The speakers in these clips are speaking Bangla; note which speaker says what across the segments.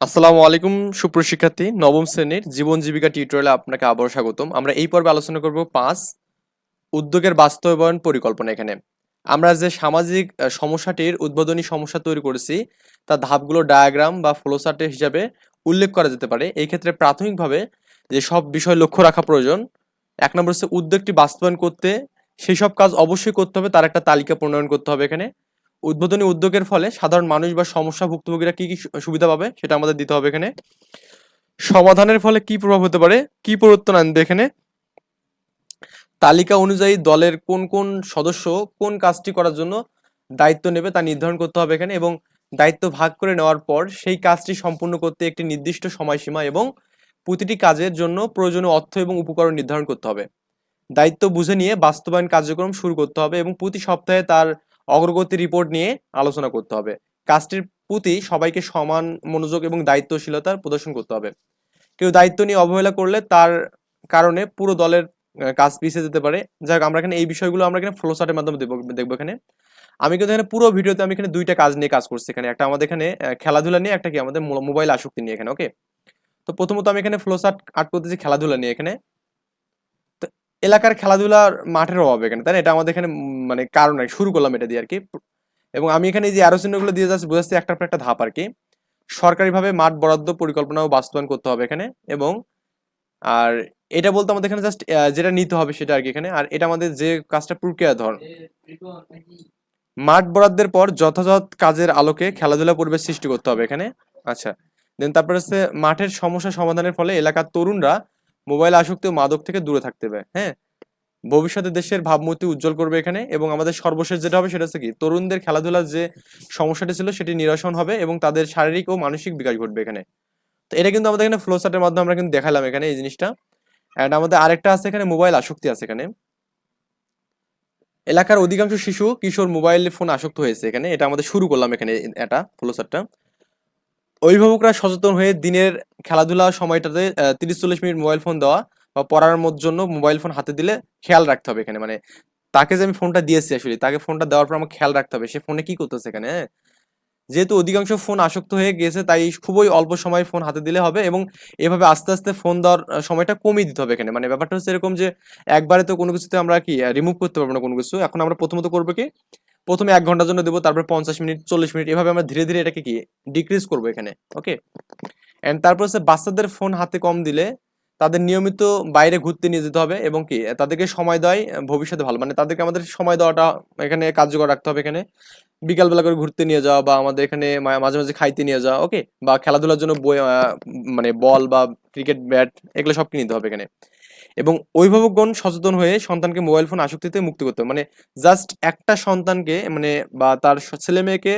Speaker 1: আসসালামু আলাইকুম সুপ্রশিক্ষার্থী নবম শ্রেণির জীবন জীবিকা টিউটোরিয়ালে আপনাকে আবারও স্বাগতম। আমরা এই পর্বে আলোচনা করব পাঁচ উদ্যোগের বাস্তবায়ন পরিকল্পনা এখানে। আমরা যে সামাজিক সমস্যাটির উদ্বোধনী সমস্যা তৈরি করেছি তার ধাপগুলো ডায়াগ্রাম বা ফ্লোচার্ট হিসাবে উল্লেখ করা যেতে পারে। এই ক্ষেত্রে প্রাথমিকভাবে যে সব বিষয় লক্ষ্য রাখা প্রয়োজন, এক নম্বর হচ্ছে উদ্যোগটি বাস্তবায়ন করতে সেই সব কাজ অবশ্যই করতে হবে, তার একটা তালিকা প্রণয়ন করতে হবে এখানে। উদ্বোধনী উদ্যোগের ফলে সাধারণ মানুষ বা সমস্যা ভুক্তভোগীরা কি কি সুবিধা পাবে সেটা আমাদের দিতে হবে এখানে। সমাধানের ফলে কি প্রভাব হতে পারে? কি পরিবর্তন আনবে এখানে? তালিকা অনুযায়ী দলের কোন কোন সদস্য কোন কাজটি করার জন্য দায়িত্ব নেবে তা নির্ধারণ করতে হবে এখানে এবং দায়িত্ব ভাগ করে নেওয়ার পর সেই কাজটি সম্পূর্ণ করতে একটি নির্দিষ্ট সময়সীমা এবং প্রতিটি কাজের জন্য প্রয়োজনীয় অর্থ এবং উপকরণ নির্ধারণ করতে হবে। দায়িত্ব বুঝে নিয়ে বাস্তবায়ন কার্যক্রম শুরু করতে হবে এবং প্রতি সপ্তাহে তার অগ্রগতি রিপোর্ট নিয়ে আলোচনা করতে হবে। কাজটির প্রতি সবাইকে সমান মনোযোগ এবং দায়িত্বশীলতার প্রদর্শন করতে হবে। কেউ দায়িত্ব নিয়ে অবহেলা করলে তার কারণে পুরো দলের কাজ পিছিয়ে যেতে পারে। যাই হোক, আমরা এখানে এই বিষয়গুলো আমরা এখানে ফ্লো চার্টের মাধ্যমে দেখব এখানে। আমি কিন্তু এখানে পুরো ভিডিওতে আমি এখানে দুইটা কাজ নিয়ে কাজ করছি এখানে। একটা আমাদের এখানে খেলাধুলা নিয়ে, একটা কি আমাদের মোবাইল আসক্তি নিয়ে এখানে ওকে তো প্রথমত আমি এখানে ফ্লো চার্ট আর্ট করতেছি খেলাধুলা নিয়ে এখানে। এলাকার খেলাধুলার মাঠের অভাব এখানে, তাই না? এটা আমাদের এখানে মানে কারণ আর শুরু করলাম এটা দিয়ে আর কি। এবং আমি এখানে যে অ্যারো চিহ্নগুলো দিয়ে যাচ্ছি, বোঝাচ্ছি একটার পর একটা ধাপ আর কি। সরকারিভাবে মাঠ বরাদ্দ পরিকল্পনাও বাস্তবায়ন করতে হবে এখানে, এবং আর এটা বলতে আমাদের এখানে জাস্ট যেটা নিতে হবে সেটা আর কি এখানে। আর এটা আমাদের যে কাজটা প্রক্রিয়া, ধর, মাঠ বরাদ্দের পর যথাযথ কাজের আলোকে খেলাধুলা পরিবেশ সৃষ্টি করতে হবে এখানে। আচ্ছা দেন তারপর হচ্ছে মাঠের সমস্যা সমাধানের ফলে এলাকার তরুণরা মোবাইল আসক্তি ও মাদক থেকে দূরে থাকতে হবে হ্যাঁ? ভবিষ্যতে দেশের ভাবমূর্তি উজ্জ্বল করবে এখানে এবং আমাদের সর্বশেষ যেটা হবে সেটা হচ্ছে কি, তরুণদের খেলাধুলার যে সমস্যাটি ছিল সেটি নিরসন হবে এবং তাদের শারীরিক ও মানসিক বিকাশ ঘটবে এখানে। তো এটা কিন্তু আমাদের এখানে ফ্লো চার্টের মাধ্যমে আমরা কিন্তু দেখালাম এখানে এই জিনিসটা। অ্যান্ড আমাদের আরেকটা আছে এখানে মোবাইল আসক্তি আছে এখানে। এলাকার অধিকাংশ শিশু কিশোর মোবাইল ফোন আসক্ত হয়েছে এখানে। এটা আমাদের শুরু করলাম এখানে এটা ফ্লো চার্টটা অভিভাবকরা সচেতন হয়ে দিনের খেলাধুলা সময়টাতে তিরিশ চল্লিশ মিনিট মোবাইল ফোন দেওয়া বা পড়ার জন্য মোবাইল ফোন হাতে দিলে খেয়াল রাখতে হবে এখানে। মানে তাকে যে আমি ফোনটা দিয়েছি আসলে, তাকে ফোনটা দেওয়ার পর আমার খেয়াল রাখতে হবে। সে ফোনে কি করতেছে এখানে হ্যাঁ? যেহেতু অধিকাংশ ফোন আসক্ত হয়ে গেছে, তাই খুবই অল্প সময় ফোন হাতে দিলে হবে এবং এভাবে আস্তে আস্তে ফোন দেওয়ার সময়টা কমিয়ে দিতে হবে এখানে। মানে ব্যাপারটা হচ্ছে এরকম যে, একবারে তো কোনো কিছুতে আমরা কি রিমুভ করতে পারব না কোনো কিছু। এখন আমরা প্রথমত করব কি প্রথমে এক ঘণ্টার জন্য দেবো, তারপরে পঞ্চাশ মিনিট, চল্লিশ মিনিট, এভাবে আমরা ধীরে ধীরে এটাকে কি? ডিক্রিজ করব এখানে ওকে এন্ড তারপর হচ্ছে বাচ্চাদের ফোন হাতে কম দিলে তাদের নিয়মিত বাইরে ঘুরতে নিয়ে যেতে হবে এবং কি? তাদেরকে সময় দেয় ভবিষ্যতে ভালো মানে তাদেরকে আমাদের সময় দেওয়াটা এখানে কার্যকর রাখতে হবে এখানে। বিকালবেলা করে ঘুরতে নিয়ে যাওয়া বা আমাদের এখানে মাঝে মাঝে খাইতে নিয়ে যাওয়া ওকে বা খেলাধুলার জন্য বই মানে বল বা ক্রিকেট ব্যাট এগুলো সব কিনে দিতে হবে এখানে। এবং অভিভাবকগণ সচেতন হয়ে সন্তানকে মোবাইল ফোন আসক্তিতে মুক্তি করতে হবে। মানে জাস্ট একটা সন্তানকে মানে বা তার ছেলে মেয়েকে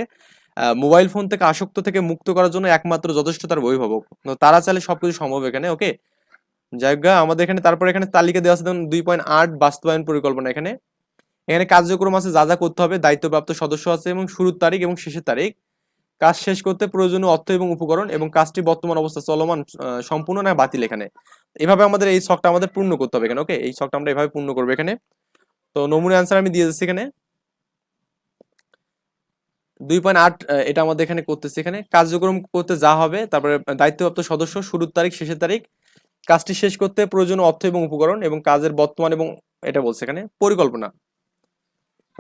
Speaker 1: মোবাইল ফোন থেকে আসক্ত থেকে মুক্ত করার জন্য একমাত্র যথেষ্ট তার অভিভাবক। তারা চাইলে সবকিছু সম্ভব এখানে ওকে হোক আমাদের এখানে, তারপর এখানে তালিকা দেওয়া আছে দুই পয়েন্ট আট বাস্তবায়ন পরিকল্পনা এখানে। এখানে কার্যক্রম আছে, যা যা করতে হবে, দায়িত্বপ্রাপ্ত সদস্য আছে এবং শুরুর তারিখ এবং শেষের তারিখ। কাজ শেষ করতে প্রয়োজনীয় অর্থ এবং উপকরণ এবং কাজটি বর্তমান অবস্থা চলমান সম্পূর্ণ না বাতিল এখানে। এভাবে আমাদের এই শখটা আমাদের পূর্ণ করতে হবে এখানে, ওকে? এই শখটা আমরা এভাবে পূর্ণ করব এখানে। তো নমুনা অ্যান্সার আমি দিয়ে যাচ্ছি এখানে। দুই পয়েন্ট আট এটা আমাদের এখানে করতেছি এখানে। কার্যক্রম করতে যা হবে, তারপরে দায়িত্বপ্রাপ্ত সদস্য, শুরুর তারিখ, শেষের তারিখ, কাজটি শেষ করতে প্রয়োজনীয় অর্থ এবং উপকরণ এবং কাজের বর্তমান এবং এটা বলছে এখানে, পরিকল্পনা।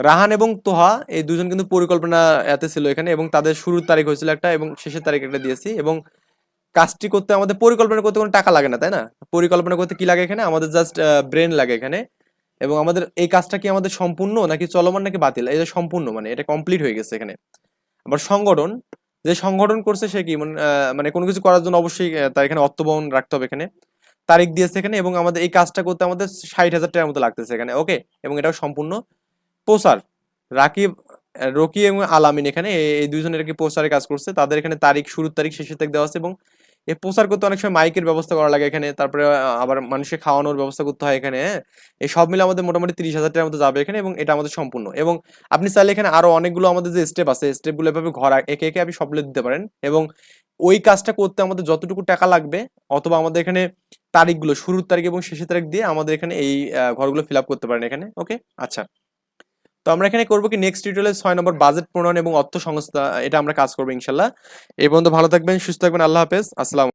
Speaker 1: রাহান এবং তোহা, এই দুজন কিন্তু পরিকল্পনা এতে ছিল এখানে এবং তাদের শুরুর তারিখ হয়েছিল একটা এবং শেষের তারিখ একটা দিয়েছি এবং কাজটি করতে আমাদের পরিকল্পনা করতে কোনো টাকা লাগে না, তাই না? পরিকল্পনা করতে কি লাগে এখানে? আমাদের জাস্ট ব্রেন লাগে এখানে এবং আমাদের এই কাজটা কি আমাদের সম্পূর্ণ নাকি চলমান নাকি বাতিল? এটা সম্পূর্ণ মানে এটা কমপ্লিট হয়ে গেছে এখানে। আবার সংগঠন, যে সংগঠন করছে সে কি? মানে মানে কোনো কিছু করার জন্য অবশ্যই তার এখানে অর্থবহন রাখতে হবে এখানে। তারিখ দিয়েছে এখানে এবং আমাদের এই কাজটা করতে আমাদের ষাট হাজার টাকার মতো লাগতেছে এখানে ওকে এবং এটাও সম্পূর্ণ। প্রচার রাকিব, রকি এবং আলামিন এখানে এই- দুইজনের কি প্রচারে কাজ করছে। তাদের এখানে তারিখ, শুরুর তারিখ, শেষের তারিখ দেওয়া আছে এবং এই প্রচার করতে অনেক সময় মাইকের ব্যবস্থা করা লাগে এখানে। তারপরে আবার মানুষকে খাওয়ানোর ব্যবস্থা করতে হয় এখানে। এই সব মিলে আমাদের মোটামুটি তিরিশ হাজার টাকার মতো যাবে এখানে এবং এটা আমাদের সম্পূর্ণ। এবং আপনি চাইলে এখানে আরও অনেকগুলো আমাদের যে স্টেপ আছে স্টেপগুলো এভাবে ঘর, একে একে আপনি সবগুলো দিতে পারেন। এবং ওই কাজটা করতে আমাদের যতটুকু টাকা লাগবে, অথবা আমাদের এখানে তারিখগুলো, শুরুর তারিখ এবং শেষের তারিখ দিয়ে আমাদের এখানে এই ঘরগুলো ফিল করতে পারেন এখানে। ওকে আচ্ছা। তো আমরা এখানে করব কি নেক্সট টিউটোরিয়ালে ছয় নম্বর বাজেট প্রণয়ন এবং অর্থ সংস্থা, এটা আমরা কাজ করব ইনশাল্লাহ। এই পর্যন্ত ভালো থাকবেন, সুস্থ থাকবেন, আল্লাহ হাফেজ, আসসালাম